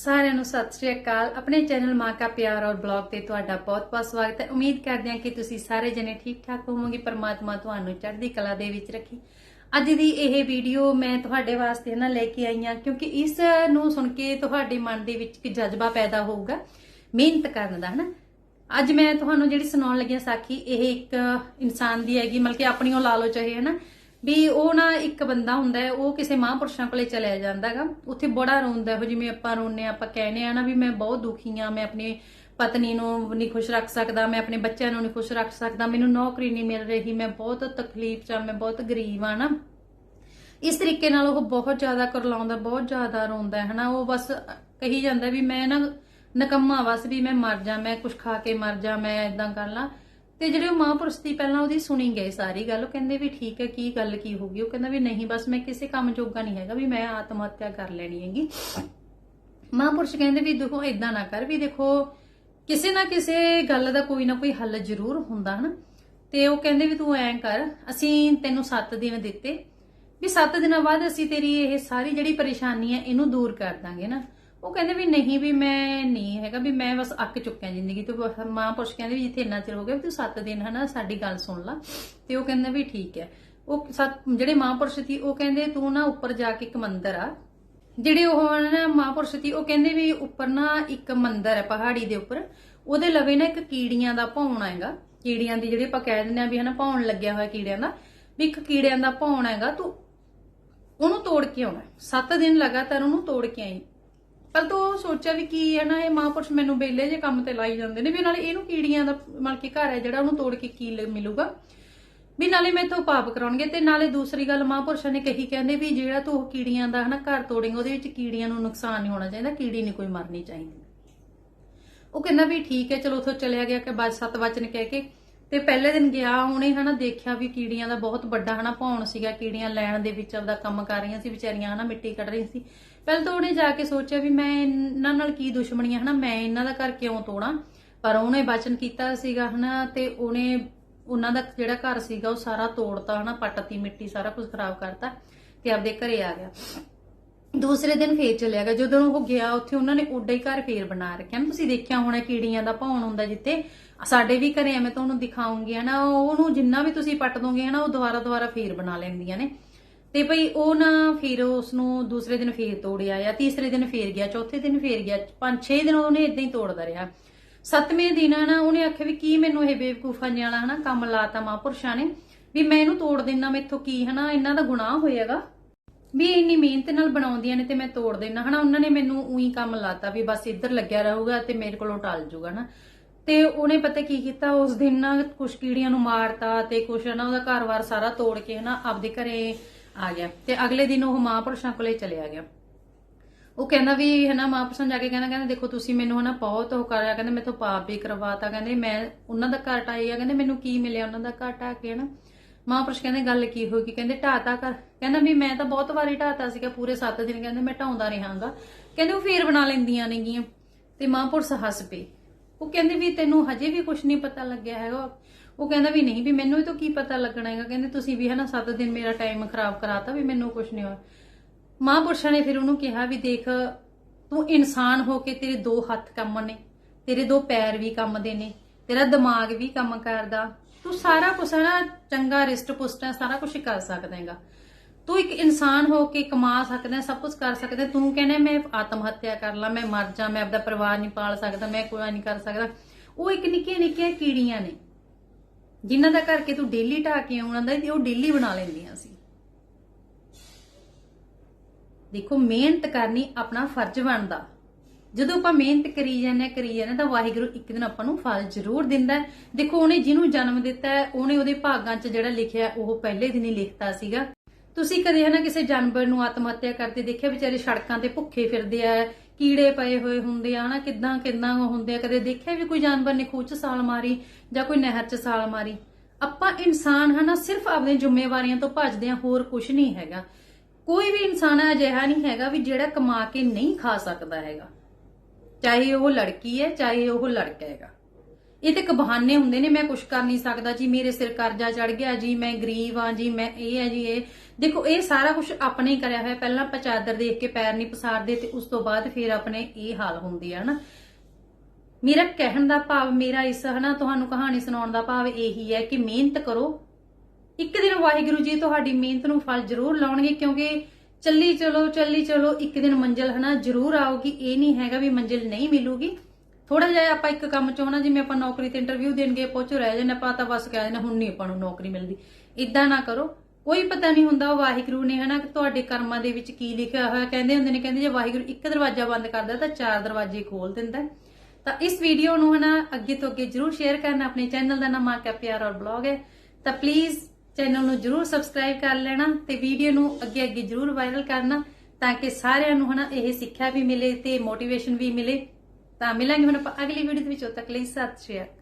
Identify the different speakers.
Speaker 1: ਸਾਰਿਆਂ ਨੂੰ ਸਤਿ ਸ਼੍ਰੀ ਅਕਾਲ। ਆਪਣੇ ਚੈਨਲ ਮਾਂ ਕਾ ਪਿਆਰ ਔਰ ਬਲੌਗ ਤੇ ਤੁਹਾਡਾ ਬਹੁਤ-ਬਹੁਤ ਸਵਾਗਤ ਹੈ। ਉਮੀਦ ਕਰਦੇ ਹਾਂ ਕਿ ਤੁਸੀਂ ਸਾਰੇ ਜਣੇ ਠੀਕ-ਠਾਕ ਹੋਵੋਗੇ, ਪਰਮਾਤਮਾ ਤੁਹਾਨੂੰ ਚੜ੍ਹਦੀ ਕਲਾ ਦੇ ਵਿੱਚ ਰੱਖੇ। ਅੱਜ ਦੀ ਇਹ ਵੀਡੀਓ ਮੈਂ ਤੁਹਾਡੇ ਵਾਸਤੇ ਨਾ ਲੈ ਕੇ ਆਈ ਹਾਂ ਕਿਉਂਕਿ ਇਸ ਨੂੰ ਸੁਣ ਕੇ ਤੁਹਾਡੇ ਮਨ ਦੇ ਵਿੱਚ ਇੱਕ ਜਜ਼ਬਾ ਪੈਦਾ ਹੋਊਗਾ, ਮਿਹਨਤ ਕਰਨ ਦਾ, ਹਨਾ? ਅੱਜ ਮੈਂ ਤੁਹਾਨੂੰ ਜਿਹੜੀ ਸੁਣਾਉਣ ਲੱਗੀ ਹਾਂ ਸਾਖੀ, ਇਹ ਇੱਕ ਇਨਸਾਨ ਦੀ ਹੈਗੀ, ਮਤਲਬ ਕਿ ਆਪਣੀ ਉਹ ਲਾ ਲਓ ਚਾਹੇ, ਹਨਾ? ਵੀ ਉਹ ਨਾ ਇੱਕ ਬੰਦਾ ਹੁੰਦਾ ਹੈ ਉਹ ਕਿਸੇ ਮਹਾਂਪੁਰਸ਼ਾਂ ਕੋਲੇ ਚਲਿਆ ਜਾਂਦਾਗਾ ਉੱਥੇ ਬੜਾ ਰੋਂਦਾ ਹੋ ਜਿਵੇਂ ਆਪਾਂ ਰੋਂਦੇ ਹਾਂ, ਆਪਾਂ ਕਹਿੰਦੇ ਆ ਨਾ ਵੀ ਮੈਂ ਬਹੁਤ ਦੁਖੀ ਆ ਮੈਂ ਆਪਣੀ ਪਤਨੀ ਨੂੰ ਨਹੀਂ ਖੁਸ਼ ਰੱਖ ਸਕਦਾ ਮੈਂ ਆਪਣੇ ਬੱਚਿਆਂ ਨੂੰ ਨਹੀਂ ਖੁਸ਼ ਰੱਖ ਸਕਦਾ ਮੈਨੂੰ ਨੌਕਰੀ ਨਹੀਂ ਮਿਲ ਰਹੀ ਮੈਂ ਬਹੁਤ ਤਕਲੀਫ 'ਚ ਆ ਮੈਂ ਬਹੁਤ ਗਰੀਬ ਆ ਨਾ। ਇਸ ਤਰੀਕੇ ਨਾਲ ਉਹ ਬਹੁਤ ਜ਼ਿਆਦਾ ਕਰਲਾਉਂਦਾ ਬਹੁਤ ਜ਼ਿਆਦਾ ਰੋਂਦਾ ਹੈ ਹਨਾ। ਉਹ ਬਸ ਕਹੀ ਜਾਂਦਾ ਵੀ ਮੈਂ ਨਾ ਨਕੰਮਾ ਬਸ ਵੀ ਮੈਂ ਮਰ ਜਾ ਮੈਂ ਕੁਝ ਖਾ ਕੇ ਮਰ ਜਾ ਮੈਂ ਇਦਾਂ ਕਰ ਲਾਂ। ਤੇ ਜਿਹੜੇ ਉਹ ਮਹਾਂਪੁਰਸ਼ ਦੀ ਪਹਿਲਾਂ ਉਹਦੀ ਸੁਣੀ ਗਏ ਸਾਰੀ ਗੱਲ, ਉਹ ਕਹਿੰਦੇ ਵੀ ਠੀਕ ਹੈ, ਕੀ ਗੱਲ, ਕੀ ਹੋ ਗਈ? ਉਹ ਕਹਿੰਦਾ ਵੀ ਨਹੀਂ, ਬਸ ਮੈਂ ਕਿਸੇ ਕੰਮ ਜੋਗਾ ਨਹੀਂ ਹੈਗਾ, ਵੀ ਮੈਂ ਆਤਮ ਹੱਤਿਆ ਕਰ ਲੈਣੀ ਹੈਗੀ। ਮਹਾਂਪੁਰਸ਼ ਕਹਿੰਦੇ ਵੀ ਦੇਖੋ ਇਦਾਂ ਨਾ ਕਰ, ਵੀ ਦੇਖੋ, ਕਿਸੇ ਨਾ ਕਿਸੇ ਗੱਲ ਦਾ ਕੋਈ ਨਾ ਕੋਈ ਹੱਲ ਜ਼ਰੂਰ ਹੁੰਦਾ, ਹਨ? ਤੇ ਉਹ ਕਹਿੰਦੇ ਵੀ ਤੂੰ ਐਂ ਕਰ, ਅਸੀਂ ਤੈਨੂੰ 7 ਦਿਨ ਦਿੱਤੇ, ਵੀ 7 ਦਿਨਾਂ ਬਾਅਦ ਅਸੀਂ ਤੇਰੀ ਇਹ ਸਾਰੀ ਜਿਹੜੀ ਪਰੇਸ਼ਾਨੀ ਹੈ, ਇਹਨੂੰ ਦੂਰ ਕਰ ਦਾਂਗੇ ਨਾ ਉਹ ਕਹਿੰਦੇ ਵੀ ਨਹੀਂ ਵੀ ਮੈਂ ਨਹੀਂ ਹੈਗਾ, ਵੀ ਮੈਂ ਬਸ ਅੱਕ ਚੁੱਕਿਆ ਜ਼ਿੰਦਗੀ ਤੋਂ। ਬਸ ਮਹਾਂਪੁਰਸ਼ ਕਹਿੰਦੇ ਵੀ ਜਿੱਥੇ ਇੰਨਾ ਚਿਰ ਹੋ ਗਿਆ ਤੂੰ 7 ਦਿਨ ਹਨਾ ਸਾਡੀ ਗੱਲ ਸੁਣ ਲਾ। ਤੇ ਉਹ ਕਹਿੰਦਾ ਵੀ ਠੀਕ ਹੈ। ਉਹ ਸੱਤ, ਜਿਹੜੇ ਮਹਾਂਪੁਰਸ਼ ਸੀ, ਉਹ ਕਹਿੰਦੇ ਤੂੰ ਨਾ ਉੱਪਰ ਜਾ ਕੇ ਇੱਕ ਮੰਦਿਰ ਆ। ਜਿਹੜੇ ਉਹ ਨਾ ਮਹਾਂਪੁਰਸ਼ ਸੀ, ਉਹ ਕਹਿੰਦੇ ਵੀ ਉੱਪਰ ਨਾ ਇੱਕ ਮੰਦਿਰ ਹੈ, ਪਹਾੜੀ ਦੇ ਉੱਪਰ। ਉਹਦੇ ਲਵੇ ਨਾ ਇੱਕ ਕੀੜੀਆਂ ਦਾ ਭੌਣ ਹੈਗਾ। ਕੀੜੀਆਂ ਦੀ ਜਿਹੜੇ ਆਪਾਂ ਕਹਿ ਦਿੰਦੇ ਆ ਵੀ ਹਨਾ ਭੌਣ ਲੱਗਿਆ ਹੋਇਆ ਕੀੜਿਆਂ ਦਾ, ਵੀ ਇੱਕ ਕੀੜਿਆਂ ਦਾ ਭੌਣ ਹੈਗਾ, ਤੂੰ ਉਹਨੂੰ ਤੋੜ ਕੇ ਆਉਣਾ। 7 ਦਿਨ ਲਗਾਤਾਰ ਉਹਨੂੰ ਤੋੜ ਕੇ ਆਈ। ਪਰ ਤੂੰ ਸੋਚਿਆ ਵੀ ਕੀ ਹੈ ਨਾ, ਇਹ ਮਹਾਂਪੁਰਸ਼ ਮੈਨੂੰ ਬੇਲੇ ਜੇ ਕੰਮ ਤੇ ਲਾਈ ਜਾਂਦੇ ਨੇ ਵੀ ਨਾਲੇ ਇਹਨੂੰ ਕੀੜੀਆਂ ਦਾ ਮਤਲਬ ਕਿ ਘਰ ਹੈ ਜਿਹੜਾ ਉਹਨੂੰ ਤੋੜ ਕੇ ਕੀ ਲ- ਮਿਲੂਗਾ? ਵੀ ਨਾਲੇ ਮੈਥੋਂ ਪਾਪ ਕਰਾਉਣਗੇ ਤੇ ਨਾਲੇ ਦੂਸਰੀ ਗੱਲ ਮਹਾਂਪੁਰਸ਼ਾਂ ਨੇ ਕਹੀ ਕਹਿੰਦੇ ਵੀ ਜਿਹੜਾ ਤੂੰ ਉਹ ਕੀੜੀਆਂ ਦਾ ਹਨਾ ਘਰ ਤੋੜੇਂਗਾ, ਉਹਦੇ ਵਿੱਚ ਕੀੜੀਆਂ ਨੂੰ ਨੁਕਸਾਨ ਨਹੀਂ ਹੋਣਾ ਚਾਹੀਦਾ, ਕੀੜੀ ਨਹੀਂ ਕੋਈ ਮਰਨੀ ਚਾਹੀਦੀ। ਉਹ ਕਹਿੰਦਾ ਵੀ ਠੀਕ ਹੈ, ਚਲੋ ਉਥੋਂ ਚਲਿਆ ਗਿਆ ਕਿ ਬਾਅਦ ਸੱਤ ਵਚਨ ਕਹਿ ਕੇ ਤੇ ਪਹਿਲੇ ਦਿਨ ਗਿਆ, ਉਹਨੇ ਹਨਾ ਦੇਖਿਆ ਵੀ ਕੀੜੀਆਂ ਦਾ ਬਹੁਤ ਵੱਡਾ ਹਨਾ ਭੌਣ ਸੀਗਾ, ਕੀੜੀਆਂ ਲੈਣ ਦੇ ਵਿੱਚ ਆਪਦਾ ਕੰਮ ਕਰ ਰਹੀਆਂ ਸੀ, ਵਿਚਾਰੀਆਂ ਹਨਾ ਮਿੱਟੀ ਕੱਢ ਰਹੀਆਂ ਸੀ। ਪਹਿਲਾਂ ਤਾਂ ਉਹਨੇ ਜਾ ਕੇ ਸੋਚਿਆ ਵੀ ਮੈਂ ਇਹਨਾਂ ਨਾਲ ਕੀ ਦੁਸ਼ਮਣੀਆਂ ਹਨਾ, ਮੈਂ ਇਹਨਾਂ ਦਾ ਘਰ ਕਿਉਂ ਤੋੜਾਂ? ਪਰ ਉਹਨੇ ਵਚਨ ਕੀਤਾ ਸੀਗਾ ਹਨਾ ਤੇ ਉਹਨੇ, ਉਹਨਾਂ ਦਾ ਜਿਹੜਾ ਘਰ ਸੀਗਾ ਉਹ ਸਾਰਾ ਤੋੜਤਾ ਹਨਾ ਪੱਟਤੀ ਮਿੱਟੀ ਸਾਰਾ ਕੁਝ ਖਰਾਬ ਕਰਤਾ ਤੇ ਆਪਦੇ ਘਰੇ ਆ ਗਿਆ। ਦੂਸਰੇ ਦਿਨ ਫੇਰ ਚਲਿਆ ਗਿਆ। ਜਦੋਂ ਉਹ ਗਿਆ, ਉੱਥੇ ਉਹਨਾਂ ਨੇ ਓਡਾ ਹੀ ਘਰ ਫੇਰ ਬਣਾ ਰੱਖਿਆ। ਨਾ ਤੁਸੀਂ ਦੇਖਿਆ ਹੋਣਾ ਕੀੜੀਆਂ ਦਾ ਭੌਣ ਹੁੰਦਾ ਜਿੱਥੇ? ਸਾਡੇ ਵੀ ਘਰੇ ਆ ਮੈਂ ਤੁਹਾਨੂੰ ਦਿਖਾਉਂਗੀ, ਹਨਾ? ਉਹਨੂੰ ਜਿੰਨਾ ਵੀ ਤੁਸੀਂ ਪੱਟ ਦੋਗੇ, ਹਨਾ, ਉਹ ਦੁਬਾਰਾ ਦੁਬਾਰਾ ਫੇਰ ਬਣਾ ਲੈਂਦੀਆਂ ਨੇ। ਤੇ ਭਈ ਉਹ ਨਾ ਫਿਰ ਉਸ ਨੂੰ ਦੂਸਰੇ ਦਿਨ ਫੇਰ ਤੋੜਿਆ ਜਾਂ ਤੀਸਰੇ ਦਿਨ ਫੇਰ ਗਿਆ, ਚੌਥੇ ਦਿਨ ਫੇਰ ਗਿਆ, ਪੰਜ ਛੇ ਦਿਨ ਉਹਨੇ ਇਦਾਂ ਹੀ ਤੋੜਦਾ ਰਿਹਾ। ਸੱਤਵੇਂ ਦਿਨ ਨਾ ਉਹਨੇ ਆਖਿਆ ਵੀ ਕੀ ਮੈਨੂੰ ਇਹ ਬੇਵਕੂਫਾਂ ਜਿਹਾ ਵਾਲਾ ਹਨਾ, ਕੰਮ ਲਾਤਾ ਮਹਾਂਪੁਰਸ਼ਾਂ ਨੇ, ਵੀ ਮੈਂ ਇਹਨੂੰ ਤੋੜ ਦਿੰਨਾ, ਮੈਥੋਂ ਕੀ, ਹਨਾ, ਇਹਨਾਂ ਦਾ ਗੁਨਾਹ ਹੋਏਗਾ ਵੀ ਇੰਨੀ ਮਿਹਨਤ ਨਾਲ ਬਣਾਉਂਦੀਆਂ ਨੇ ਤੇ ਮੈਂ ਤੋੜ ਦੇਣਾ ਹਨਾ? ਉਹਨਾਂ ਨੇ ਮੈਨੂੰ ਉਹੀ ਕੰਮ ਲਾਤਾ ਵੀ ਬਸ ਇੱਧਰ ਲੱਗਿਆ ਰਹੂਗਾ ਤੇ ਮੇਰੇ ਕੋਲੋਂ ਟਲ ਜੂਗਾ ਨਾ ਤੇ ਉਹਨੇ ਪਤਾ ਕੀ ਕੀਤਾ? ਉਸ ਦਿਨ ਨਾ ਕੁਛ ਕੀੜੀਆਂ ਨੂੰ ਮਾਰਤਾ ਤੇ ਕੁਛ ਨਾ ਉਹਦਾ ਘਰ-ਬਾਰ ਸਾਰਾ ਤੋੜ ਕੇ, ਹਨਾ, ਆਪਦੇ ਘਰੇ ਆ ਗਿਆ। ਤੇ ਅਗਲੇ ਦਿਨ ਉਹ ਮਹਾਂਪੁਰਸ਼ਾਂ ਕੋਲੇ ਚਲਿਆ ਗਿਆ। ਉਹ ਕਹਿੰਦਾ ਵੀ, ਹਨਾ, ਮਹਾਂਪੁਰਸ਼ਾਂ ਜਾ ਕੇ ਕਹਿੰਦਾ ਕਹਿੰਦਾ, ਦੇਖੋ, ਤੁਸੀਂ ਮੈਨੂੰ, ਹਨਾ, ਬਹੁਤ ਉਹ ਕਰਿਆ। ਕਹਿੰਦੇ ਮੈਥੋਂ ਪਾਪ ਵੀ ਕਰਵਾਤਾ। ਕਹਿੰਦੇ, ਮੈਂ, ਉਹਨਾਂ ਦਾ ਘਰ ਟਾਇਆ ਕਹਿੰਦੇ, ਮੈਨੂੰ ਕੀ ਮਿਲਿਆ ਉਹਨਾਂ ਦਾ ਘਰ ਟਾ ਕੇ? ਹਨਾ? ਮਹਾਂਪੁਰਸ਼ ਕਹਿੰਦੇ, ਗੱਲ ਕੀ ਹੋਈ? ਕਿ ਕਹਿੰਦੇ ਢਾਤਾ ਕਰ। ਕਹਿੰਦਾ, ਵੀ ਮੈਂ ਤਾਂ ਬਹੁਤ ਵਾਰੀ ਢਾਤਾ ਸੀਗਾ, ਪੂਰੇ 7 ਦਿਨ। ਕਹਿੰਦੇ, ਮੈਂ ਢਾਉਂਦਾ ਰਹਾਂਗਾ। ਕਹਿੰਦੇ, ਉਹ ਫੇਰ ਬਣਾ ਲੈਂਦੀਆਂ ਨੇਗੀਆਂ। ਤੇ ਮਹਾਂਪੁਰਸ਼ ਹੱਸ ਪਏ ਉਹ ਕਹਿੰਦੇ, ਵੀ ਤੈਨੂੰ ਹਜੇ ਵੀ ਕੁਝ ਨਹੀਂ ਪਤਾ ਲੱਗਿਆ ਹੈਗਾ। ਉਹ ਕਹਿੰਦਾ, ਵੀ ਨਹੀਂ, ਵੀ ਮੈਨੂੰ ਇਹ ਤੋਂ ਕੀ ਪਤਾ ਲੱਗਣਾ ਹੈਗਾ? ਕਹਿੰਦੇ, ਤੁਸੀਂ ਵੀ ਹਨਾ 7 ਦਿਨ ਮੇਰਾ ਟਾਈਮ ਖਰਾਬ ਕਰਾਤਾ ਵੀ ਮੈਨੂੰ ਕੁਝ ਨਹੀਂ ਹੋਇਆ। ਮਹਾਂਪੁਰਸ਼ਾਂ ਨੇ ਫਿਰ ਉਹਨੂੰ ਕਿਹਾ, ਵੀ ਦੇਖ, ਤੂੰ ਇਨਸਾਨ ਹੋ ਕੇ ਤੇਰੇ ਦੋ ਹੱਥ ਕੰਮ ਨੇ, ਤੇਰੇ ਦੋ ਪੈਰ ਵੀ ਕੰਮ ਦੇ ਨੇ, ਤੇਰਾ ਦਿਮਾਗ ਵੀ ਕੰਮ ਕਰਦਾ ਤੂੰ ਸਾਰਾ ਕੁਛ ਹੈ ਨਾ, ਚੰਗਾ ਰਿਸ਼ਟ ਪੁਸ਼ਟ ਹੈ, ਸਾਰਾ ਕੁਝ ਕਰ ਸਕਦਾ ਹੈਗਾ ਤੂੰ ਇੱਕ ਇਨਸਾਨ ਹੋ ਕੇ ਕਮਾ ਸਕਦਾ ਸਭ ਕੁਝ ਕਰ ਸਕਦਾ ਤੂੰ ਕਹਿੰਦਾ ਮੈਂ ਆਤਮ ਹੱਤਿਆ ਕਰ ਲਾਂ, ਮੈਂ ਮਰ ਜਾ, ਮੈਂ ਆਪਦਾ ਪਰਿਵਾਰ ਨਹੀਂ ਪਾਲ ਸਕਦਾ, ਮੈਂ ਕੋਈ ਨਹੀਂ ਕਰ ਸਕਦਾ। ਉਹ ਇੱਕ ਨਿੱਕੀਆਂ ਨਿੱਕੀਆਂ ਕੀੜੀਆਂ ਨੇ, ਜਿਨ੍ਹਾਂ ਦਾ ਕਰਕੇ ਤੂੰ ਡੇਲੀ ਢਾ ਕੇ ਆਉਣਾ ਦਾ ਤੇ ਉਹ ਡੇਲੀ ਬਣਾ ਲੈਂਦੀਆਂ ਸੀ। ਦੇਖੋ, ਮਿਹਨਤ ਕਰਨੀ ਆਪਣਾ ਫਰਜ਼ ਬਣਦਾ। ਜਦੋਂ ਆਪਾਂ ਮਿਹਨਤ ਕਰੀ ਜਾਂਦੇ ਹਾਂ, ਕਰੀ ਜਾਂਦੇ ਹਾਂ ਤਾਂ ਵਾਹਿਗੁਰੂ ਇੱਕ ਦਿਨ ਆਪਾਂ ਨੂੰ ਫਲ ਜ਼ਰੂਰ ਦਿੰਦਾ ਦੇਖੋ ਉਹਨੇ ਜਿਹਨੂੰ ਜਨਮ ਦਿੱਤਾ ਹੈ, ਉਹਨੇ ਉਹਦੇ ਭਾਗਾਂ 'ਚ ਜਿਹੜਾ ਲਿਖਿਆ ਉਹ ਪਹਿਲੇ ਦਿਨ ਹੀ ਲਿਖਤਾ ਸੀਗਾ। ਤੁਸੀਂ ਕਦੇ ਹਨਾ ਕਿਸੇ ਜਾਨਵਰ ਨੂੰ ਆਤਮ ਹੱਤਿਆ ਕਰਦੇ ਦੇਖਿਆ ਵਿਚਾਰੇ ਸੜਕਾਂ ਤੇ ਭੁੱਖੇ ਫਿਰਦੇ ਆ ਕੀੜੇ ਪਏ ਹੋਏ ਹੁੰਦੇ ਆ ਹਨਾ ਕਿੱਦਾਂ ਕਿੱਦਾਂ ਹੁੰਦੇ ਆ। ਕਦੇ ਦੇਖਿਆ ਵੀ ਕੋਈ ਜਾਨਵਰ ਨੇ ਖੂਹ 'ਚ ਸਾਲ ਮਾਰੀ ਜਾਂ ਕੋਈ ਨਹਿਰ 'ਚ ਸਾਲ ਮਾਰੀ? ਆਪਾਂ ਇਨਸਾਨ ਹਨਾ ਸਿਰਫ ਆਪਣੀਆਂ ਜ਼ਿੰਮੇਵਾਰੀਆਂ ਤੋਂ ਭੱਜਦੇ ਆ ਹੋਰ ਕੁਝ ਨਹੀਂ ਹੈਗਾ। ਕੋਈ ਵੀ ਇਨਸਾਨ ਅਜਿਹਾ ਨਹੀਂ ਹੈਗਾ ਵੀ ਜਿਹੜਾ ਕਮਾ ਕੇ ਨਹੀਂ ਖਾ ਸਕਦਾ ਹੈਗਾ। ਚਾਹੇ ਉਹ ਲੜਕੀ ਹੈ, ਚਾਹੇ ਉਹ ਲੜਕਾ ਹੈਗਾ। ਇਹ ਤੇ ਇੱਕ ਬਹਾਨੇ ਹੁੰਦੇ ਨੇ, ਮੈਂ ਕੁਝ ਕਰ ਨਹੀਂ ਸਕਦਾ, ਜੀ ਮੇਰੇ ਸਿਰ ਕਰਜ਼ਾ ਚੜ ਗਿਆ, ਜੀ ਮੈਂ ਗਰੀਬ ਆ ਜੀ ਮੈਂ ਇਹ ਹੈ, ਜੀ ਇਹ। ਦੇਖੋ, ਇਹ ਸਾਰਾ ਕੁਝ ਆਪਣੇ ਹੀ ਕਰਿਆ ਹੋਇਆ। ਪਹਿਲਾਂ ਆਪਾਂ ਚਾਦਰ ਦੇਖ ਕੇ ਪੈਰ ਨਹੀਂ ਪਸਾਰਦੇ ਤੇ ਉਸ ਤੋਂ ਬਾਅਦ ਫਿਰ ਆਪਣੇ ਇਹ ਹਾਲ ਹੁੰਦੇ ਆ, ਹਨਾ। ਮੇਰਾ ਕਹਿਣ ਦਾ ਭਾਵ, ਮੇਰਾ ਇਸ, ਹਨਾ, ਤੁਹਾਨੂੰ ਕਹਾਣੀ ਸੁਣਾਉਣ ਦਾ ਭਾਵ ਇਹੀ ਹੈ ਕਿ ਮਿਹਨਤ ਕਰੋ। ਇੱਕ ਦਿਨ ਵਾਹਿਗੁਰੂ ਜੀ ਤੁਹਾਡੀ ਮਿਹਨਤ ਨੂੰ ਫਲ ਜ਼ਰੂਰ ਲਾਉਣਗੇ ਕਿਉਂਕਿ ਚੱਲੀ ਚਲੋ ਚੱਲੀ ਚਲੋ, ਇੱਕ ਦਿਨ ਮੰਜ਼ਿਲ ਹਨਾ ਜ਼ਰੂਰ ਆਊਗੀ ਇਹ ਨਹੀਂ ਹੈਗਾ ਵੀ ਮੰਜ਼ਿਲ ਨਹੀਂ ਮਿਲੂਗੀ। ਥੋੜਾ ਜਿਹਾ ਆਪਾਂ ਇੱਕ ਕੰਮ ਚੋਂ ਨਾ ਜਿਵੇਂ ਆਪਾਂ ਨੌਕਰੀ ਤੇ ਇੰਟਰਵਿਊ ਦੇਣ ਪਹੁੰਚੋ ਰਹਿ ਜਾਂਦੇ, ਆਪਾਂ ਤਾਂ ਬਸ ਕਹਿ ਦਿੰਦੇ, ਹੁਣ ਨਹੀਂ ਆਪਾਂ ਨੂੰ ਨੌਕਰੀ ਮਿਲਦੀ। ਇਦਾਂ ਨਾ ਕਰੋ। ਕੋਈ ਪਤਾ ਨਹੀਂ ਹੁੰਦਾ ਵਾਹਿਗੁਰੂ ਨੇ ਹਨਾ ਤੁਹਾਡੇ ਕਰਮਾਂ ਦੇ ਵਿੱਚ ਕੀ ਲਿਖਿਆ ਹੋਇਆ। ਕਹਿੰਦੇ ਹੁੰਦੇ ਨੇ, ਕਹਿੰਦੇ ਜੇ ਵਾਹਿਗੁਰੂ ਇੱਕ ਦਰਵਾਜ਼ਾ ਬੰਦ ਕਰਦਾ ਤਾਂ ਚਾਰ ਦਰਵਾਜ਼ੇ ਖੋਲ ਦਿੰਦਾ ਤਾਂ ਇਸ ਵੀਡੀਓ ਨੂੰ ਹਨਾ ਅੱਗੇ ਤੋਂ ਅੱਗੇ ਜਰੂਰ ਸ਼ੇਅਰ ਕਰਨਾ। ਆਪਣੇ ਚੈਨਲ ਦਾ ਨਾਮ ਆ ਕਾ ਪਿਆਰ ਔਰ ਬਲੌਗ ਹੈ। ਤਾਂ ਪਲੀਜ਼ ਚੈਨਲ ਨੂੰ ਜਰੂਰ ਸਬਸਕ੍ਰਾਈਬ ਕਰ ਲੈਣਾ ਤੇ ਵੀਡੀਓ ਨੂੰ ਅੱਗੇ ਅੱਗੇ ਜਰੂਰ ਵਾਇਰਲ ਕਰਨਾ ਤਾਂ ਕਿ ਸਾਰਿਆਂ ਨੂੰ ਹਨਾ ਇਹ ਸਿੱਖਿਆ ਵੀ ਮਿਲੇ ਤੇ ਮੋਟੀਵੇਸ਼ਨ ਵੀ ਮਿਲੇ। ਤਾਂ ਮਿਲਾਂਗੇ ਹੁਣ ਆਪਾਂ ਅਗਲੀ ਵੀਡੀਓ ਦੇ ਵਿੱਚ। ਉਦੋਂ ਤੱਕ ਲਈ ਸਤਿ ਸ਼੍ਰੀ ਅਕਾਲ।